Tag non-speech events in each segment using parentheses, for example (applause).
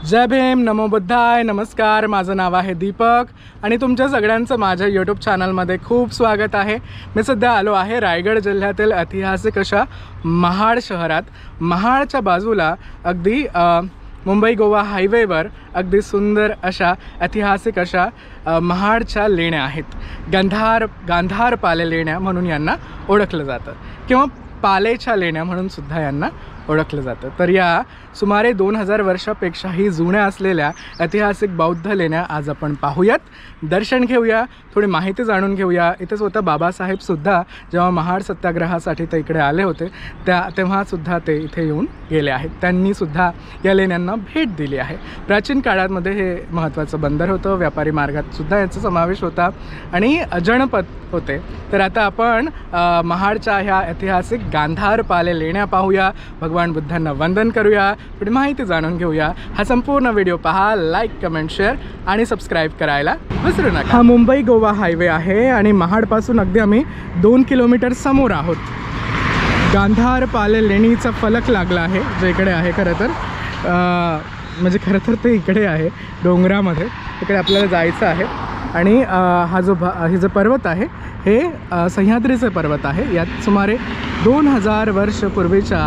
जय भीम नमो बुद्धाय नमस्कार. माझं नाव आहे दीपक आणि तुमच्या सगळ्यांचं माझ्या यूट्यूब चॅनलमध्ये खूप स्वागत आहे. मी सध्या आलो आहे रायगड जिल्ह्यातील ऐतिहासिक अशा महाड शहरात. महाडच्या बाजूला अगदी मुंबई गोवा हायवेवर अगदी सुंदर अशा ऐतिहासिक अशा महाडच्या लेण्या आहेत. गंधार गांधार पाले लेण्या म्हणून यांना ओळखलं जातं किंवा पालेच्या लेण्या म्हणून सुद्धा यांना ओळखलं जातं. तर या सुमारे दोन हजार वर्षापेक्षाही जुन्या असलेल्या ऐतिहासिक बौद्ध लेण्या आज आपण पाहूयात. दर्शन घेऊया थोडी माहिती जाणून घेऊया. इथे स्वतः बाबासाहेबसुद्धा जेव्हा महाड सत्याग्रहासाठी ते इकडे आले होते त्या तेव्हासुद्धा ते इथे येऊन गेले आहेत. त्यांनीसुद्धा या लेण्यांना भेट दिली आहे. प्राचीन काळामध्ये हे महत्त्वाचं बंदर होतं व्यापारी मार्गातसुद्धा याचा समावेश होता आणि जनपद होते. तर आता आपण महाडच्या ह्या ऐतिहासिक गांधार पाले लेण्या पाहूया. भगवान बुद्धांना वंदन करूया. पुढे माहिती जाणून घेऊया. हा संपूर्ण व्हिडिओ पहा लाईक कमेंट शेअर आणि सबस्क्राईब करायला विसरू नका. हा मुंबई गोवा हायवे आहे आणि महाडपासून अगदी आम्ही दोन किलोमीटर समोर आहोत. गांधार पाले लेणीचा फलक लागला आहे जे इकडे आहे खरं तर. म्हणजे खरं तर ते इकडे आहे डोंगरामध्ये. इकडे आपल्याला जायचं आहे. आणि हा जो भा हे जो पर्वत आहे हे सह्याद्रीचं सह्याद्रीचे पर्वत आहे. यात सुमारे दोन हजार वर्ष पूर्वीच्या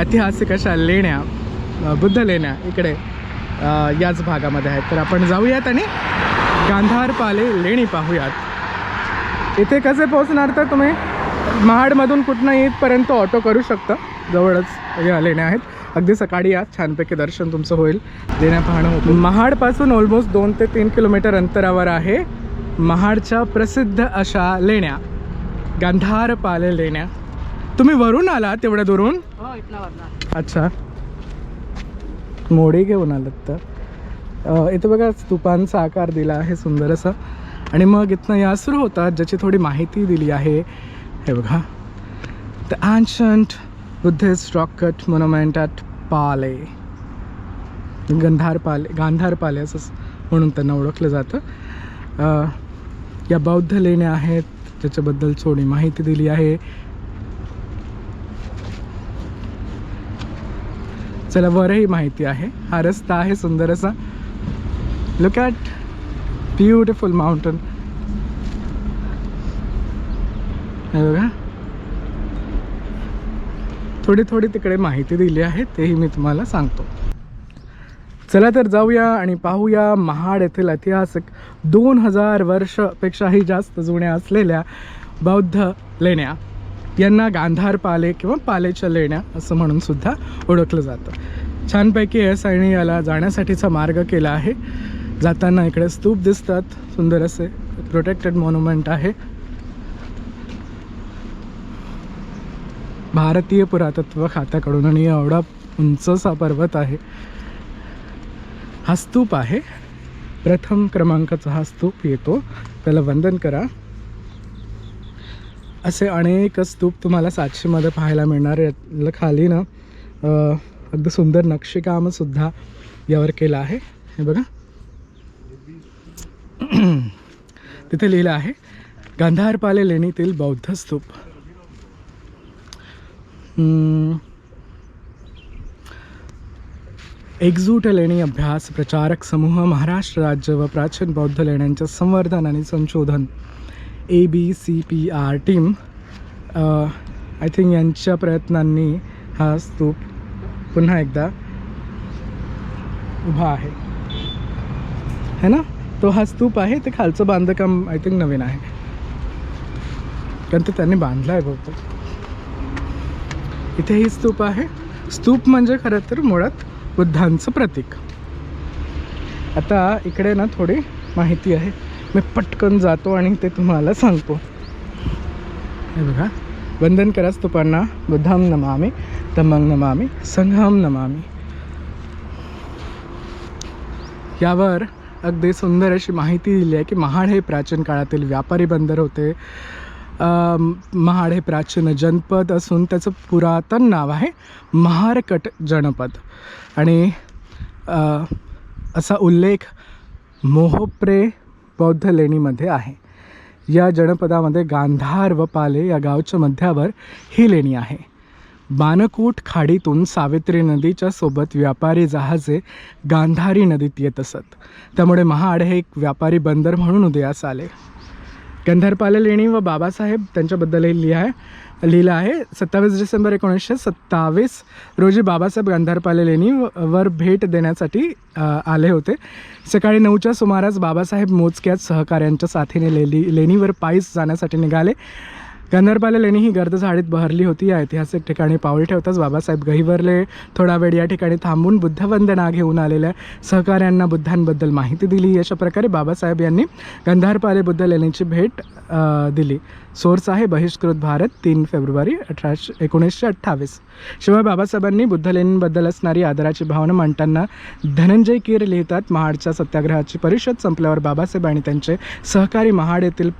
ऐतिहासिक अशा लेण्या बुद्ध लेण्या इकडे याच भागामध्ये आहेत. तर आपण जाऊयात आणि गांधार पाले लेणी पाहूयात. इथे कसे पोहोचणार तर तुम्ही? महाडमधून कुठनं इथपर्यंत ऑटो करू शकता. जवळच या लेण्या आहेत. अगदी सकाळी या. छानपैकी दर्शन तुमचं होईल. लेण्या पाहणं होतं. महाडपासून ऑलमोस्ट दोन ते तीन किलोमीटर अंतरावर आहे महाडच्या प्रसिद्ध अशा लेण्या. गांधार पाले लेण्या. तुम्ही वरून आला तेवढ्या दुरून? हो अच्छा. मोडे घेऊन आलात तर. इथं बघा स्तूपांचा आकार दिला आहे सुंदर असा आणि मग इथनं या सुरू होतात ज्याची थोडी माहिती दिली आहे. हे बघा. The ancient Buddhist rock cut monument at Pale Gandhar Pale Gandhara पाले असं म्हणून त्यांना ओळखलं जातं. या बौद्ध लेण्या आहेत त्याच्याबद्दल थोडी माहिती दिली आहे. चला वरही माहिती आहे. हा रस्ता आहे सुंदर असा लुक ॲट ब्युटिफुल माउंटन बघा. थोडी थोडी तिकडे माहिती दिली आहे तेही मी तुम्हाला सांगतो. चला तर जाऊया आणि पाहूया महाड येथील ऐतिहासिक दोन हजार वर्षपेक्षाही जास्त जुन्या असलेल्या बौद्ध लेण्या. यांना गांधार पाले किंवा पालेच्या लेण्या असं म्हणून सुद्धा ओळखलं जातं. छानपैकी एस आणि याला जाण्यासाठीचा मार्ग केला आहे. जाताना इकडे स्तूप दिसतात. सुंदर असे प्रोटेक्टेड मॉन्युमेंट आहे. भारतीय पुरातत्व खात्याकडून आणि एवढा उंचसा पर्वत आहे. हा स्तूप आहे. प्रथम क्रमांकाचा हा स्तूप येतो. त्याला वंदन करा. असे अनेक स्तूप तुम्हाला सातशेमध्ये पाहायला मिळणार यातलं खाली ना अगदी सुंदर नक्षीकामसुद्धा यावर केलं आहे. हे बघा. (clears throat) तिथे लिहिलं आहे गांधारपाले लेणीतील बौद्ध स्तूप. एकजूट लेणी अभ्यास प्रचारक समूह महाराष्ट्र राज्य व प्राचीन बौद्ध लेण्यांचे संवर्धन आणि संशोधन. A B C P R team I think यांच्या प्रयत्नांनी हा स्तूप पुन्हा एकदा उभा आहे. है ना? तो हा स्तूप आहे ते खालचं बांधकाम आय थिंक नवीन आहे. कारण ते त्यांनी बांधलं आहे बहुतेक इथेही स्तूप आहे. स्तूप म्हणजे खरं तर मुळात बुद्धांचं प्रतीक. आता इकडे ना थोडी माहिती आहे. मी पटकन जातो आणि ते तुम्हाला सांगतो. हे बघा. वंदन करा तुपांना. बुद्धाम नमामी तमंग नमामी संघाम नमामी. यावर अगदी सुंदर अशी माहिती दिली आहे की महाड हे प्राचीन काळातील व्यापारी बंदर होते. महाड हे प्राचीन जनपद असून त्याचं पुरातन नाव आहे महारकट जनपद. आणि असा उल्लेख मोहप्रे बौद्ध लेणीमध्ये आहे. या जनपदामध्ये गांधार व पाले या गावच्या मध्यावर ही लेणी आहे. बानकोट खाडीतून सावित्री नदीच्या सोबत व्यापारी जहाजे गांधारी नदीत येत असत. त्यामुळे महाड हे एक व्यापारी बंदर म्हणून उदयास आले. गंधर्पाले लेणी व बाबासाहेब त्यांच्याबद्दलही लिहा आहे लिहिलं आहे. सत्तावीस डिसेंबर एकोणीसशे सत्तावीस रोजी बाबासाहेब गंधर्पाले लेणी वर भेट देण्यासाठी आले होते. सकाळी नऊच्या सुमारास बाबासाहेब मोजक्यात सहकाऱ्यांच्या साथीने लेली लेणीवर पायीस जाण्यासाठी निघाले. गंधर्पाले लेणी ही गर्द झाडीत बहरली होती. या ऐतिहासिक ठिकाणी पाऊल ठेवताच बाबासाहेब गहिवरले थोडा वेळ या ठिकाणी थांबून बुद्धवंदना घेऊन आलेल्या सहकाऱ्यांना बुद्धांबद्दल माहिती दिली. अशा प्रकारे बाबासाहेब यांनी गंधारपाले बुद्ध लेणीची भेट दिली. सोर्स आहे बहिष्कृत भारत तीन फेब्रुवारी अठराशे एकोणीसशे अठ्ठावीस. शिवाय बाबासाहेबांनी बुद्ध लेणींबद्दल असणारी आदराची भावना मांडताना धनंजय कीर लिहितात. महाडच्या सत्याग्रहाची परिषद संपल्यावर बाबासाहेब आणि त्यांचे सहकारी महाड येथील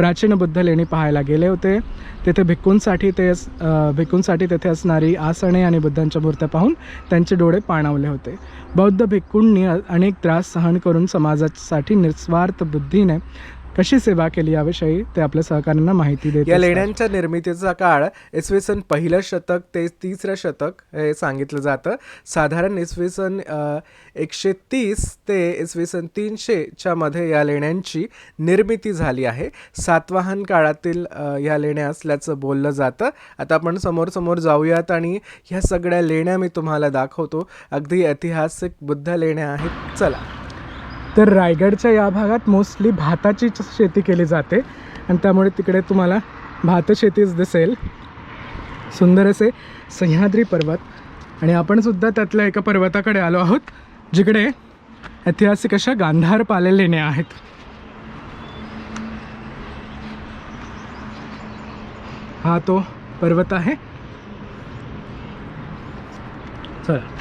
प्राचीन बुद्ध लेणी पाहायला गेले होते. तेथे भिक्कूंसाठी ते भिक्कूंसाठी भिक्खूंसाठी तेथे असणारी आसने आणि बुद्धांच्या मूर्त्या पाहून त्यांचे डोळे पाणावले होते. बौद्ध भिक्कूंनी अनेक त्रास सहन करून समाजासाठी निस्वार्थ बुद्धीने कशी सेवा केली याविषयी ते आपल्या सहकाऱ्यांना माहिती देत या. लेण्यांच्या निर्मितीचा काळ इसवी सन पहिलं शतक ते तिसरं शतक हे सांगितलं जातं. साधारण इसवी सन एकशे तीस ते इसवी सन तीनशेच्या मध्ये या लेण्यांची निर्मिती झाली आहे. सातवाहन काळातील या लेण्या असल्याचं बोललं जातं. आता आपण समोर समोर जाऊयात आणि ह्या सगळ्या लेण्या मी तुम्हाला दाखवतो. अगदी ऐतिहासिक बुद्ध लेण्या आहेत. चला. तर रायगडच्या या भागात मोस्टली भाताची शेती केली जाते. आणि त्यामुळे तिकडे तुम्हाला भातशेतीच दिसेल. सुंदर असे सह्याद्री पर्वत. आणि आपण सुद्धा त्यातल्या एका पर्वताकडे आलो आहोत जिकडे ऐतिहासिक अशा गांधार पाले लेण्या आहेत. हा तो पर्वत आहे. चला.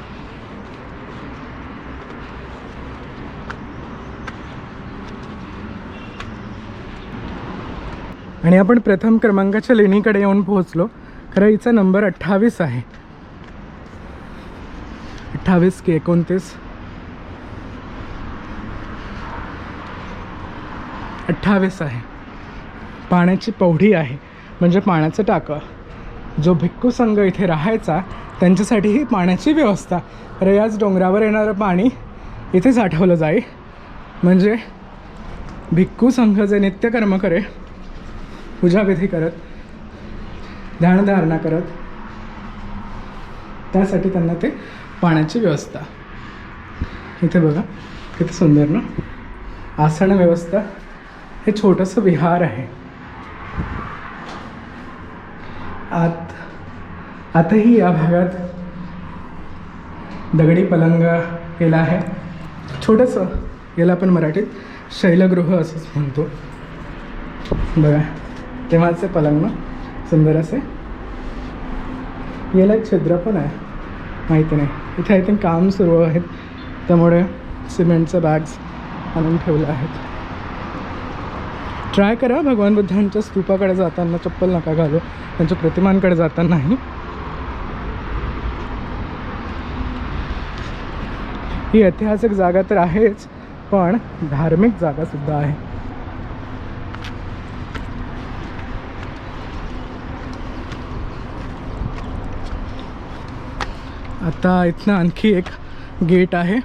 आणि आपण प्रथम क्रमांकाच्या लेणीकडे येऊन पोहोचलो. खरं हिचा नंबर अठ्ठावीस आहे. अठ्ठावीस की एकोणतीस. अठ्ठावीस आहे. पाण्याची पौढी आहे. म्हणजे पाण्याचं टाकं. जो भिक्खू संघ इथे राहायचा त्यांच्यासाठी ही पाण्याची व्यवस्था. खरं याच डोंगरावर येणारं पाणी इथे साठवलं जाईल म्हणजे भिक्खू संघ जे नित्यकर्म करे पूजाविधी करत ध्यानधारणा करत त्यासाठी त्यांना ते पाण्याची व्यवस्था. इथे बघा किती सुंदर ना? आसन व्यवस्था हे छोटंसं विहार आहे. आत आताही या भागात दगडी पलंग केला आहे. छोटंसं याला आपण मराठीत शैलगृह असंच म्हणतो. बघा. तेव्हाचे पलंग ना सुंदर असे. याला एक छिद्र पण आहे माहिती नाही. इथे आय थिंक काम सुरू आहेत त्यामुळे सिमेंटचं बॅग्स आणून ठेवले आहेत. ट्राय करा भगवान बुद्धांच्या स्तूपाकडे जाताना चप्पल नका घालू त्यांच्या प्रतिमांकडे जातानाही ही ऐतिहासिक जागा तर आहेच पण धार्मिक जागा सुद्धा आहे. आता इथनं आणखी एक गेट आहे.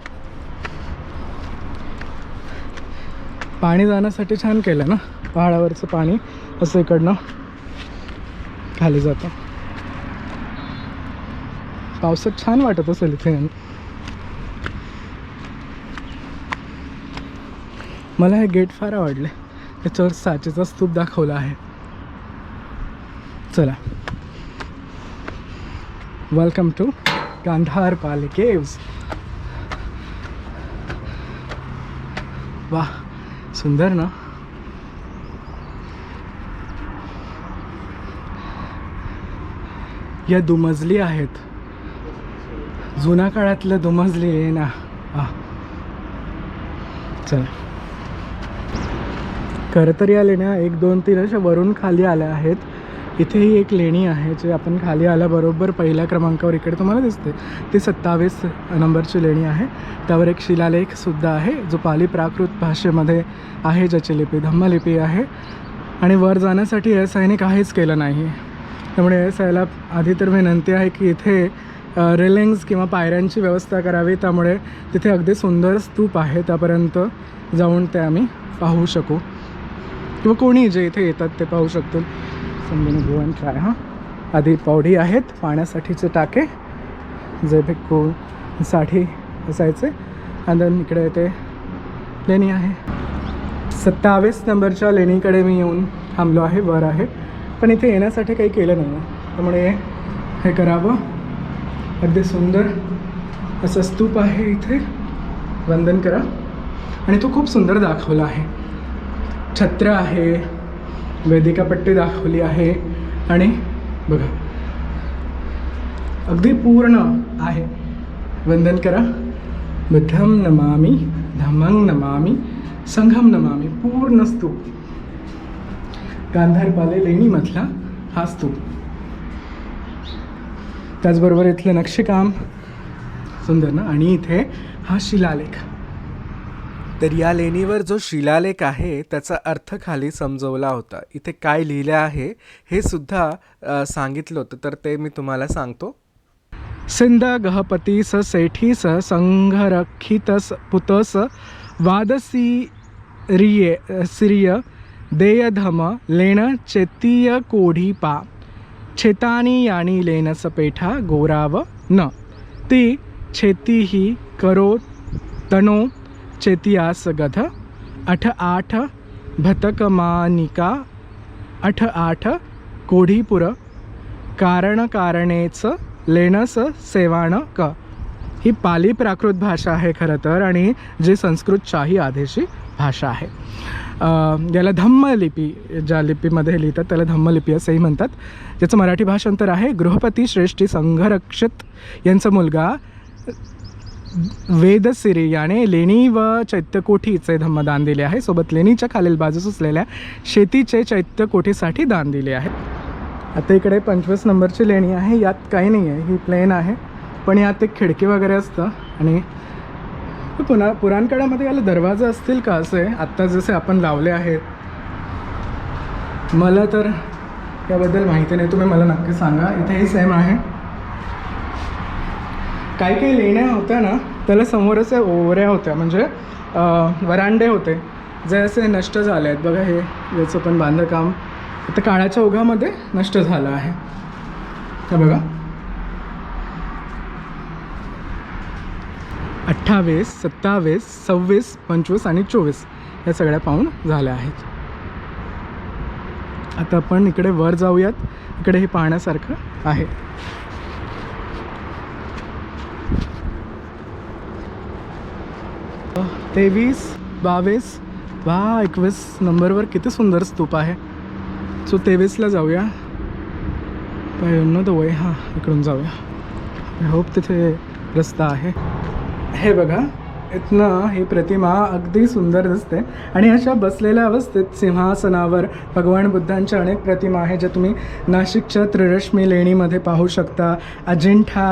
पाणी जाण्यासाठी छान केलं ना? पहाडावरचं पाणी असं इकडनं खाली जातं. पावसात छान वाटत असेल इथे. मला हे गेट फार आवडले. त्याच्यावर साचेचा स्तूप दाखवला आहे. चला. वेलकम टू गांधार पाले केव्स वाह सुंदर ना? या दुमजली आहेत. जुन्या काळातलं दुमजली आहे ना? चल चला. खरं तर आले ना एक दोन तीन अशा वरून खाली आल्या आहेत. इथेही एक लेणी आहे जे आपण खाली आल्याबरोबर पहिल्या क्रमांकावर इकडे तुम्हाला दिसते. ती सत्तावीस नंबरची लेणी आहे. त्यावर एक शिलालेखसुद्धा आहे जो पाली प्राकृत भाषेमध्ये आहे ज्याची लिपी धम्मलिपी आहे. आणि वर जाण्यासाठी एस आयने काहीच केलं नाही. त्यामुळे यायला आधी तर विनंती आहे की इथे रेलिंग्स किंवा पायऱ्यांची व्यवस्था करावी. त्यामुळे तिथे अगदी सुंदर स्तूप आहे. त्यापर्यंत जाऊन ते आम्ही पाहू शकू. किंवा कोणी जे इथे येतात ते पाहू शकतील. समजून गो अँड ट्राय हां. आधी पावडी आहेत पाण्यासाठीचे टाके जे भिक्कूसाठी असायचे. आणि then इकडे ते लेणी आहे. सत्तावीस नंबरच्या लेणीकडे मी येऊन थांबलो आहे वर आहे. पण इथे येण्यासाठी काही केलं नाही. त्यामुळे हे करावं. अगदी सुंदर असं स्तूप आहे इथे. वंदन करा. आणि तो खूप सुंदर दाखवला आहे. छत्र आहे. वेदिकापट्टी दाखवली आहे. आणि बघा. अगदी पूर्ण आहे. वंदन करा. बुद्धम नमामी धमंग नमामी संघम नमामी. पूर्ण स्तूप. गांधारपाले लेणीमधला हा स्तूप. त्याचबरोबर इथलं नक्षीकाम. सुंदर ना? आणि इथे हा शिलालेख. तर या लेणीवर जो शिलालेख आहे त्याचा अर्थ खाली समजवला होता. इथे काय लिहिलं आहे हे सुद्धा सांगितलं होतं. तर ते मी तुम्हाला सांगतो. सिंध गहपती स सेठी स संघरक्षितस पुतस वादसी वादसिरिये सिरिय देयधम लेण चेतीय कोढी पा छेतानी यानी लेनस पेठा गोराव न. ती छेतीही करो तनो चेतियासगध अठ आठ भतकमानिका अठ आठ कोढीपुर कारणकारणेच लेणस सेवाण क ही पाली प्राकृत भाषा आहे खरं तर आणि जी संस्कृतशाही शाही भाषा आहे. याला धम्मलिपी ज्या लिपीमध्ये लिहितात त्याला धम्मलिपी असंही म्हणतात. ज्याचं मराठी भाषांतर आहे गृहपती श्रेष्ठी संघरक्षित यांचा मुलगा वेदसिरी याने लेणी व चैत्यकोठीचे धम्मदान दिले आहे. सोबत लेणीच्या खालील बाजूस असलेल्या शेतीचे चैत्यकोठीसाठी दान दिले आहे. आता इकडे पंचवीस नंबरची लेणी आहे. यात काही नाही आहे ही प्लेन आहे. पण यात एक खिडकी वगैरे असतं. आणि पुन्हा पुराणकाळामध्ये याला दरवाजा असतील का असे? आत्ता जसे आपण लावले आहेत. मला तर याबद्दल माहिती नाही. तुम्ही मला नक्की सांगा. इथेही सेम आहे. काही काही लेण्या होत्या ना त्याला समोरच ओवऱ्या होत्या. म्हणजे वरांडे होते. जे असे नष्ट झाले आहेत. बघा हे याचं पण बांधकाम. आता काळाच्या ओघामध्ये नष्ट झालं आहे. हे बघा. अठ्ठावीस सत्तावीस सव्वीस पंचवीस आणि चोवीस या सगळ्या पाहून झाल्या आहेत. आता आपण इकडे वर जाऊयात. इकडे हे पाहण्यासारखं आहे. तेवीस बावीस वा एकवीस नंबरवर किती सुंदर स्तूप आहे. सो तेवीसला जाऊया. नो द वे हां इकडून जाऊया. आय होप तिथे रस्ता आहे. हे बघा. इथनं ही प्रतिमा अगदी सुंदर दिसते. आणि अशा बसलेल्या अवस्थेत सिंहासनावर भगवान बुद्धांच्या अनेक प्रतिमा आहेत ज्या तुम्ही नाशिकच्या त्रिरश्मी लेणीमध्ये पाहू शकता. अजिंठा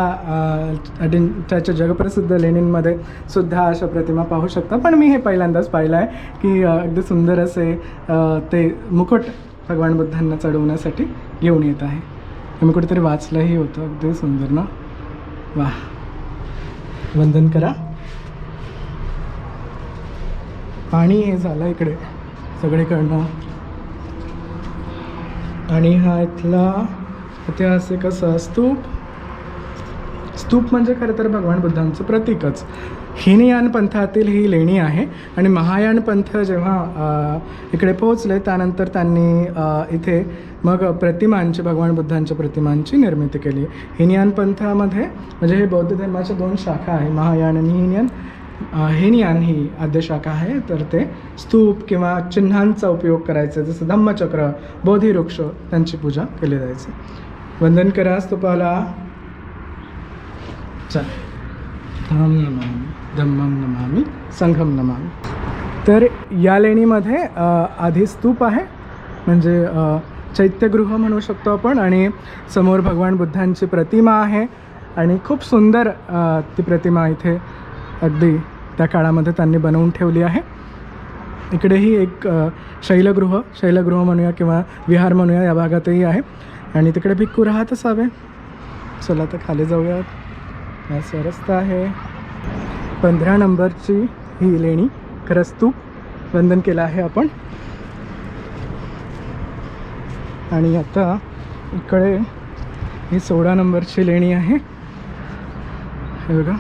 अजिंठाच्या जगप्रसिद्ध लेणींमध्ये सुद्धा अशा प्रतिमा पाहू शकता. पण मी हे पहिल्यांदाच पाहिलं आहे की अगदी सुंदर असे ते मुकुट भगवान बुद्धांना चढवण्यासाठी घेऊन येत आहे. मी कुठेतरी वाचलंही होतं. अगदी सुंदर ना? वा वंदन करा. पाणी हे झालं इकडे सगळीकडनं. आणि हा इथला ऐतिहासिक असा स्तूप. स्तूप म्हणजे खरं तर भगवान बुद्धांचं प्रतीकच. हिनयान पंथातील ही लेणी आहे आणि महायान पंथ जेव्हा इकडे पोहोचले त्यानंतर त्यांनी इथे मग प्रतिमांची भगवान बुद्धांच्या प्रतिमांची निर्मिती केली. हिनयान पंथामध्ये म्हणजे हे बौद्ध धर्माच्या दोन शाखा आहे महायान आणि हिनयान. हेनियान ही आद्यशाखा आहे तर ते स्तूप किंवा चिन्हांचा उपयोग करायचे जसं धम्मचक्र बोधिवृक्ष त्यांची पूजा केली जायची. वंदन करा स्तूपाला. चल. धम धम्मम धम्मं नमामि संघम नमामि. तर या लेणीमध्ये आधी स्तूप आहे म्हणजे चैत्यगृह म्हणू शकतो आपण आणि समोर भगवान बुद्धांची प्रतिमा आहे आणि खूप सुंदर ती प्रतिमा इथे अगदी त्या काळामध्ये त्यांनी बनवून ठेवली आहे. इकडेही एक शैलगृह शैलगृह म्हणूया किंवा विहार म्हणूया या भागातही आहे. आणि तिकडे भिक्खू राहत असावे चला तर खाली जाऊयात. असा रस्ता आहे. पंधरा नंबरची ही लेणी. खरंच स्तूप वंदन केलं आहे आपण. आणि आता इकडे ही सोळा नंबरची लेणी आहे. हे बघा.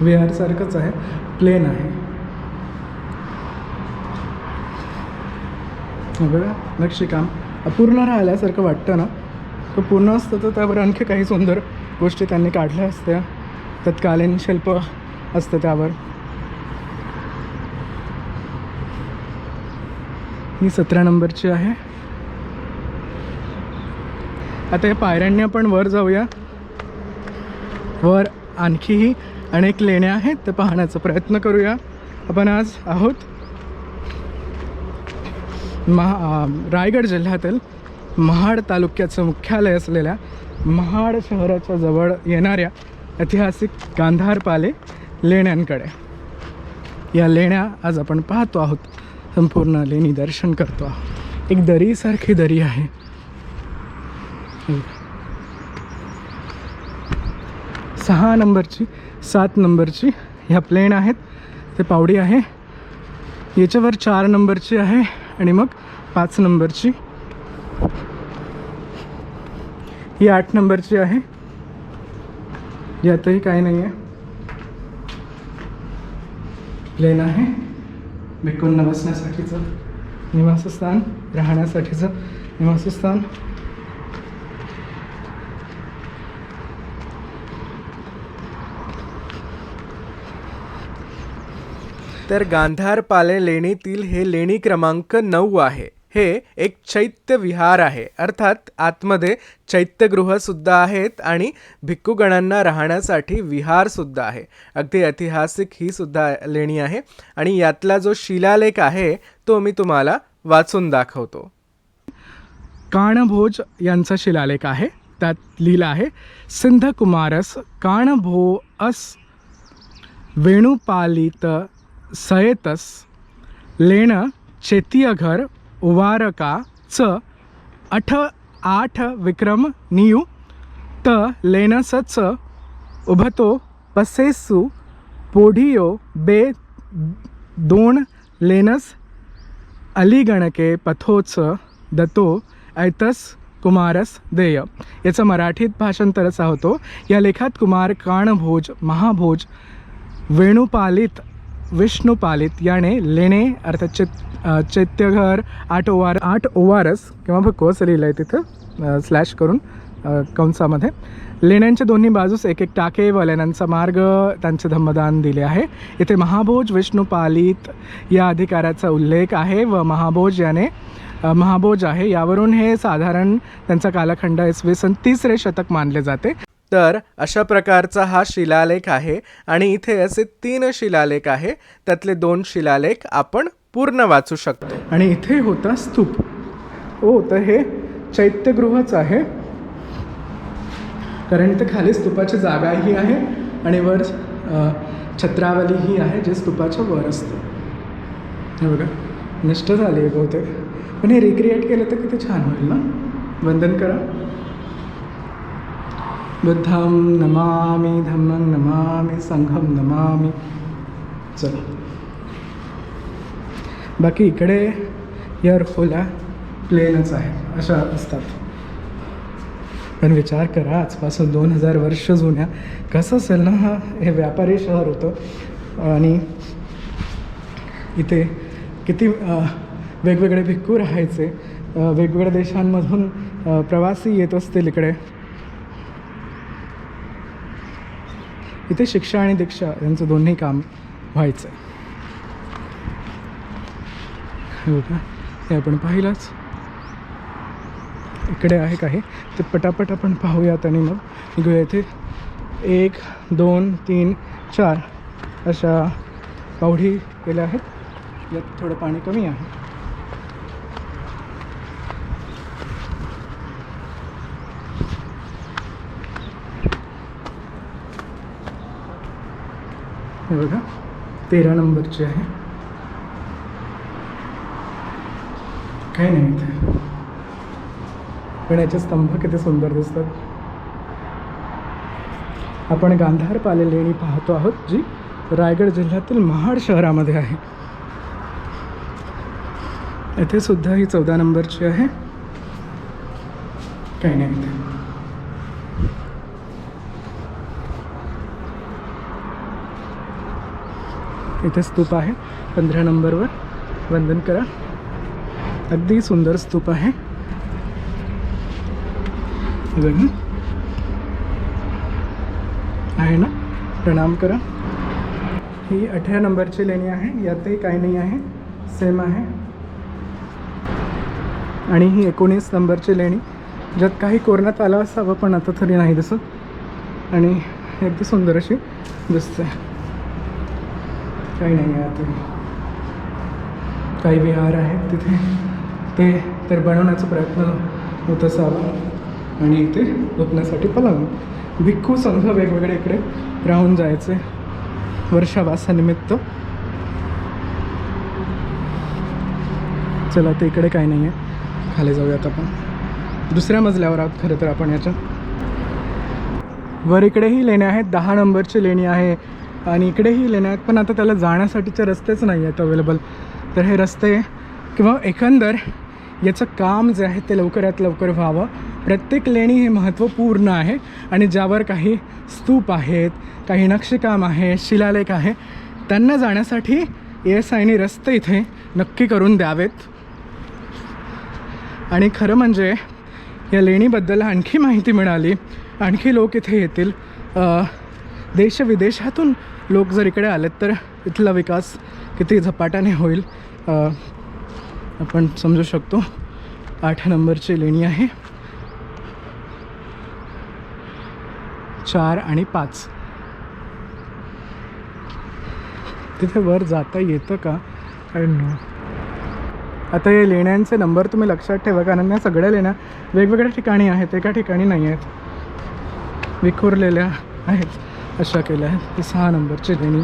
विहारसारखंच आहे. प्लेन आहे. हे बघा नक्षीकाम अपूर्ण राहिल्यासारखं वाटतं ना? तो पूर्ण असतं तर त्यावर आणखी काही सुंदर गोष्टी त्यांनी काढल्या असत्या. तत्कालीन शिल्प असतं त्यावर. ही सतरा नंबरची आहे. आता या पायऱ्यांनी आपण वर जाऊया. वर आणखीही अनेक लेण्या आहेत ते पाहण्याचा प्रयत्न करूया. आपण आज आहोत महा रायगड जिल्ह्यातील महाड तालुक्याचं मुख्यालय असलेल्या महाड शहराच्या जवळ येणाऱ्या ऐतिहासिक गांधारपाले लेण्यांकडे. या लेण्या आज आपण पाहतो आहोत. संपूर्ण लेणी दर्शन करतो आहोत. एक दरीसारखी दरी आहे. सहा नंबरची सात नंबरची ह्या प्लेन आहेत. ते पावडी आहे. याच्यावर चार नंबरची आहे आणि मग पाच नंबरची. ही आठ नंबरची आहे. यातही काही नाही आहे प्लेन आहे. भिक्कूंना बसण्यासाठीचं निवासस्थान राहण्यासाठीचं निवासस्थान. तर गांधारपाले लेणीतील हे लेणी क्रमांक नऊ आहे. हे एक चैत्य विहार आहे. अर्थात आतमध्ये चैत्यगृह सुद्धा आहेत आणि भिक्खूगणांना राहण्यासाठी विहार सुद्धा आहे. अगदी ऐतिहासिक ही सुद्धा लेणी आहे आणि यातला जो शिलालेख आहे तो मी तुम्हाला वाचून दाखवतो. काणभोज यांचा शिलालेख आहे. त्यात लिहिलं आहे सिंधकुमारस काणभो अस वेणुपालित सयेतस लेण चेतियघर उवारका च अठ आठ विक्रम नियू त च उभतो पसेसु पोढियो बे दोन लेनस अलीगणके पथोच दतो ऐतस कुमारस देय. याचं मराठीत भाषांतर असा होतो या लेखात कुमार काणभोज महाभोज वेणुपालित विष्णुपालित याने लेणे अर्थात चैत चैत्यघर आठ ओवार आठ ओवारस किंवा भक्को असं लिहिलं आहे तिथं स्लॅश करून कंसामध्ये. लेण्यांच्या दोन्ही बाजूस एक एक टाके व लेण्यांचा मार्ग त्यांचे धम्मदान दिले आहे. इथे महाभोज विष्णुपालित या अधिकाराचा उल्लेख आहे व महाभोज याने महाभोज आहे. यावरून हे साधारण त्यांचा कालखंड इसवी सन तिसरे शतक मानले जाते. तर अशा प्रकारचा हा शिलालेख आहे आणि इथे असे तीन शिलालेख आहे. त्यातले दोन शिलालेख आपण पूर्ण वाचू शकतो. आणि इथे होता स्तूप. हो तर हे चैत्यगृहच आहे. कारण इथे खाली स्तूपाची जागाही आहे आणि वर छत्रावलीही आहे जे स्तूपाच्या वर असतं. हे बघा नष्ट झाली आहे बहुतेक. पण हे रिक्रिएट केलं तर किती छान होईल ना? वंदन करा. बुद्धं नमामि धम्मं नमामि संघं नमामि। चला। बाकी इकडे या खोल्या प्लेनच आहे अशा असतात. पण विचार करा आजपासून दोन हजार वर्ष जुन्या. कसं असेल ना हा हे व्यापारी शहर होतं. आणि इथे किती वेगवेगळे भिक्खू राहायचे. वेगवेगळ्या देशांमधून प्रवासी येत असतील इकडे. इथे शिक्षा आणि दीक्षा यांचं दोन्ही काम व्हायचं हे बघा हे आपण पाहिलंच. इकडे आहे काही ते पटापट आपण पाहूयात आणि मग निघूया इथे. एक दोन तीन चार अशा पावढी केल्या आहेत. यात थोडं पाणी कमी आहे. हे बघा तेरा नंबरची आहे. काही नाही इथे. पण याचे स्तंभ किती सुंदर दिसतात. आपण गांधार पाले लेणी पाहतो आहोत जी रायगड जिल्ह्यातील महाड शहरामध्ये आहे. येथे सुद्धा ही चौदा नंबरची आहे. काही नाही इथे स्तूप आहे. पंधरा नंबरवर वंदन करा. अगदी सुंदर स्तूप आहे. बघा आहे ना? प्रणाम करा. ही अठरा नंबरची लेणी आहे. यातही काही नाही आहे. सेम आहे. आणि ही एकोणीस नंबरची लेणी. ज्यात काही कोरण्यात आलं असावं पण आता तरी नाही दिसत. आणि अगदी सुंदर अशी दिसते. काही नाही आहे आता. काही विहार आहेत तिथे. ते तर बनवण्याचा प्रयत्न होत असावा. आणि इथे झोपण्यासाठी पलंग भिक्खू संघ वेगवेगळे इकडे राहून जायचे. वर्षावासानिमित्त. चला ते इकडे काही नाही आहे. खाली जाऊयात आपण. दुसऱ्या मजल्यावर आहोत खरं तर आपण याच्या. वर इकडेही लेण्या आहेत. दहा नंबरची लेणी आहे. आणि इकडेही लेण्या आहेत पण आता त्याला जाण्यासाठीचे रस्तेच नाही आहेत अवेलेबल तर हे रस्ते किंवा एकंदर याचं काम जे आहे ते लवकरात लवकर व्हावं. प्रत्येक लेणी हे महत्त्वपूर्ण आहे आणि ज्यावर काही स्तूप आहेत काही नक्षीकाम आहे शिलालेख आहे त्यांना जाण्यासाठी ए एस आयने रस्ते इथे नक्की करून द्यावेत. आणि खरं म्हणजे या लेणीबद्दल आणखी माहिती मिळाली आणखी लोक इथे येतील. देशविदेशातून लोक जर इकडे आलेत तर इथला विकास किती झपाट्याने होईल आपण समजू शकतो. आठ नंबरची लेणी आहे. चार आणि पाच. तिथे वर जाता येतं का? कारण नो आता हे लेण्यांचे नंबर तुम्ही लक्षात ठेवा कारण या सगळ्या लेण्या वेगवेगळ्या ठिकाणी आहेत एका ठिकाणी नाही आहेत. विखुरलेल्या आहेत. अशा केल्या आहेत. ही सहा नंबरची लेणी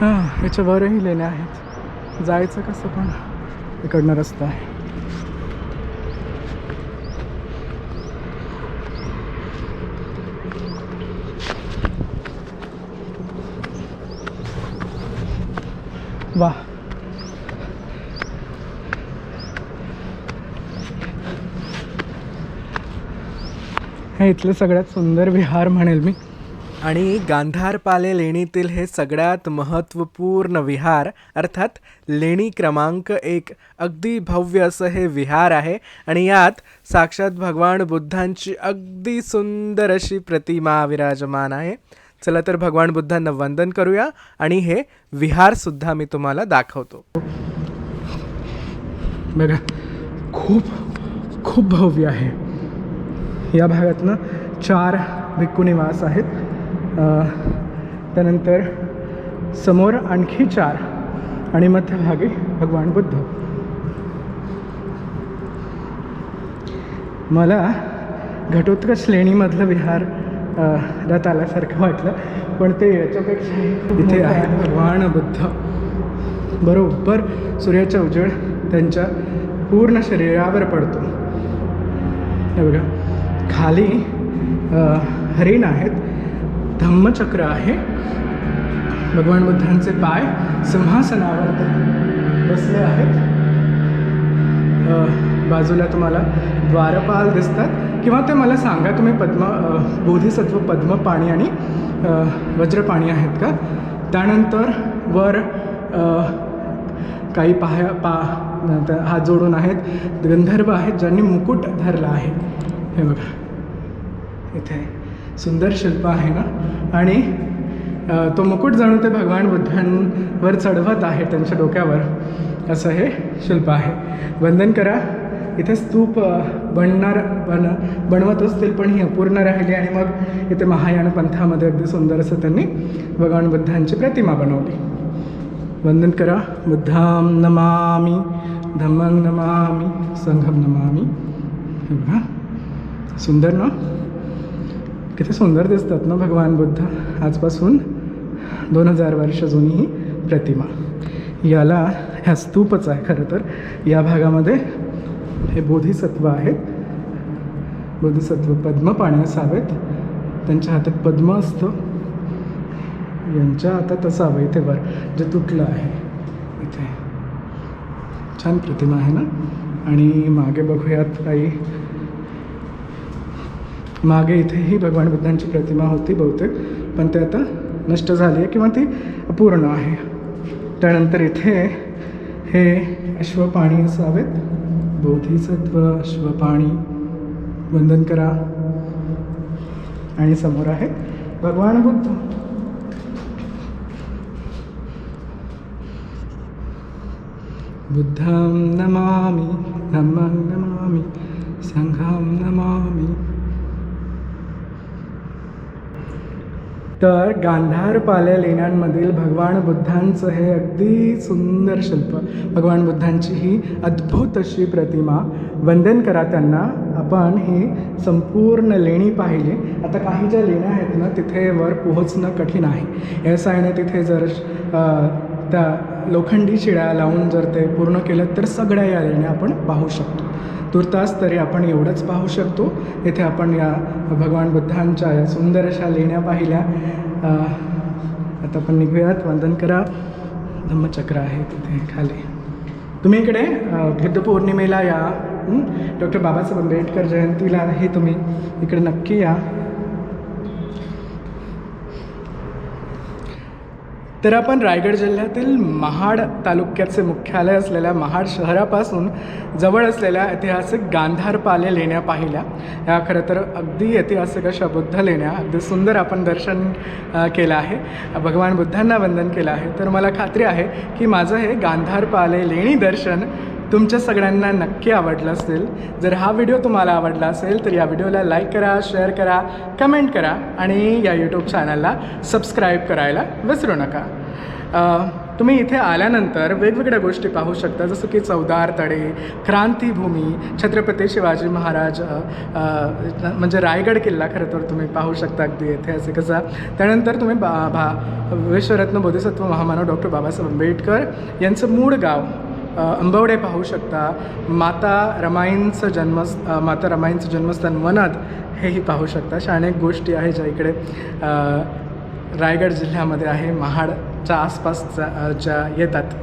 हां याच्यावरही लेण्या आहेत. जायचं कसं पण? इकडनं रस्ता आहे. वा. हे इथलं सगळ्यात सुंदर विहार म्हणेल मी. आणि गांधारपाले लेणीतील हे सगळ्यात महत्त्वपूर्ण विहार अर्थात लेणी क्रमांक एक अगदी भव्य असं हे विहार आहे. आणि यात साक्षात भगवान बुद्धांची अगदी सुंदर अशी प्रतिमा विराजमान आहे. चला तर भगवान बुद्धांना वंदन करूया आणि हे विहारसुद्धा मी तुम्हाला दाखवतो. बघा खूप खूप भव्य आहे. या भागातनं चार भिक्खू निवास आहेत त्यानंतर समोर आणखी चार आणि मध्यभागी भगवान बुद्ध. मला घटोत्कच लेणीमधलं विहार रथ आल्यासारखं वाटलं पण ते याच्यापेक्षा इथे आहे भगवान बुद्ध. बरोबर सूर्याचा उजेड त्यांच्या पूर्ण शरीरावर पडतो. हे बघा. खाली हरिण आहेत. धम्मचक्र आहे. भगवान बुद्धांचे पाय सिंहासनावर बसले आहेत. बाजूला तुम्हाला द्वारपाल दिसतात. किंवा ते मला सांगा तुम्ही पद्म बोधिसत्व पद्म पाणी आणि वज्रपाणी आहेत का? त्यानंतर वर काही पाया पा हात जोडून आहेत. गंधर्व आहेत ज्यांनी मुकुट धरला आहे. हे बघा. इथे. सुंदर शिल्प आहे ना? आणि तो मुकुट जणू ते भगवान बुद्धांवर चढवत आहे त्यांच्या डोक्यावर. असं हे शिल्प आहे. वंदन करा. इथे स्तूप बनणार बन बनवत असतील पण ही अपूर्ण राहिली आणि मग इथे महायान पंथामध्ये अगदी सुंदर असं त्यांनी भगवान बुद्धांची प्रतिमा बनवली. वंदन करा. बुद्धां नमामी धम्मं नमामी संघम नमामी. हे बघा. सुंदर ना? किती सुंदर दिसतात ना भगवान बुद्ध. आजपासून दोन हजार वर्ष जुनी ही प्रतिमा. याला ह्या स्तूपच आहे खरं तर. या भागामध्ये हे बोधिसत्व आहेत. बोधिसत्व पद्म पाणी हवेत त्यांच्या हातात पद्म असतं. यांच्या हातात असावं. इथे वर जे तुटलं आहे. इथे. छान प्रतिमा आहे ना? आणि मागे बघूयात काही मागे इथेही भगवान बुद्धांची प्रतिमा होती बहुतेक. पण ते आता नष्ट झाली आहे किंवा ती अपूर्ण आहे. त्यानंतर इथे हे अश्वपाणी असावेत. बोधिसत्व अश्वपाणी. वंदन करा. आणि समोर आहे भगवान बुद्ध. बुद्धं नमामि धम्मं नमामि सङ्घं नमामि. तर गांधार पाल्या लेण्यांमधील भगवान बुद्धांचं हे अगदी सुंदर शिल्प. भगवान बुद्धांची ही अद्भुत अशी प्रतिमा. वंदन करा त्यांना. आपण ही संपूर्ण लेणी पाहिली. आता काही ज्या लेण्या आहेत ना तिथे वर पोहोचणं कठीण आहे. या सायने तिथे जर त्या लोखंडी शिळ्या लावून जर ते पूर्ण केलं तर सगळ्या या लेण्या आपण पाहू शकतो. तुर्तास तरी आपण एवढंच पाहू शकतो. येथे आपण या भगवान बुद्धांच्या या सुंदर अशा लेण्या पाहिल्या. आता आपण निघूयात. वंदन करा. धम्मचक्र आहे तिथे खाली. तुम्ही इकडे बुद्ध पौर्णिमेला या. डॉक्टर बाबासाहेब आंबेडकर जयंतीला हे तुम्ही. इकडे नक्की या. तर आपण रायगड जिल्ह्यातील महाड तालुक्याचे मुख्यालय असलेल्या महाड शहरापासून जवळ असलेल्या ऐतिहासिक गांधारपाले लेण्या पाहिल्या. या खरं तर अगदी ऐतिहासिक अशा बुद्ध लेण्या अगदी सुंदर आपण दर्शन केलं आहे. भगवान बुद्धांना वंदन केलं आहे. तर मला खात्री आहे की माझं हे गांधारपाले लेणी दर्शन तुमच्या सगळ्यांना नक्की आवडलं असेल. जर हा व्हिडिओ तुम्हाला आवडला असेल तर या व्हिडिओला लाईक करा शेअर करा कमेंट करा आणि या यूट्यूब चॅनलला सबस्क्राईब करायला विसरू नका. तुम्ही इथे आल्यानंतर वेगवेगळ्या गोष्टी पाहू शकता जसं की चौदार तडे क्रांतीभूमी छत्रपती शिवाजी महाराज म्हणजे रायगड किल्ला खरं तर तुम्ही पाहू शकता अगदी इथे असे कसा. त्यानंतर तुम्ही बा भा विश्वरत्न बोधिसत्व महामानव डॉक्टर बाबासाहेब आंबेडकर यांचं मूळ गाव अंबवडे पाहू शकता. माता रमाईंचं जन्म माता रमाईंचं जन्मस्थान वनात हेही पाहू शकता. अशा अनेक गोष्टी आहे ज्या इकडे रायगड जिल्ह्यामध्ये आहे. महाडच्या आसपास ज्या ज्या येतात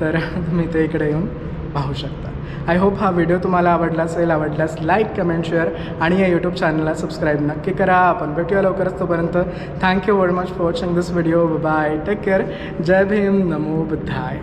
तर तुम्ही ते इकडे येऊन पाहू शकता. आय होप हा व्हिडिओ तुम्हाला आवडला असेल आवडल्यास लाईक कमेंट शेअर आणि या यूट्यूब चॅनलला सबस्क्राईब नक्की करा. आपण भेटूया लवकरच तोपर्यंत. Thank you very much for watching this video bye take care जय भीम. नमो बुद्धाय.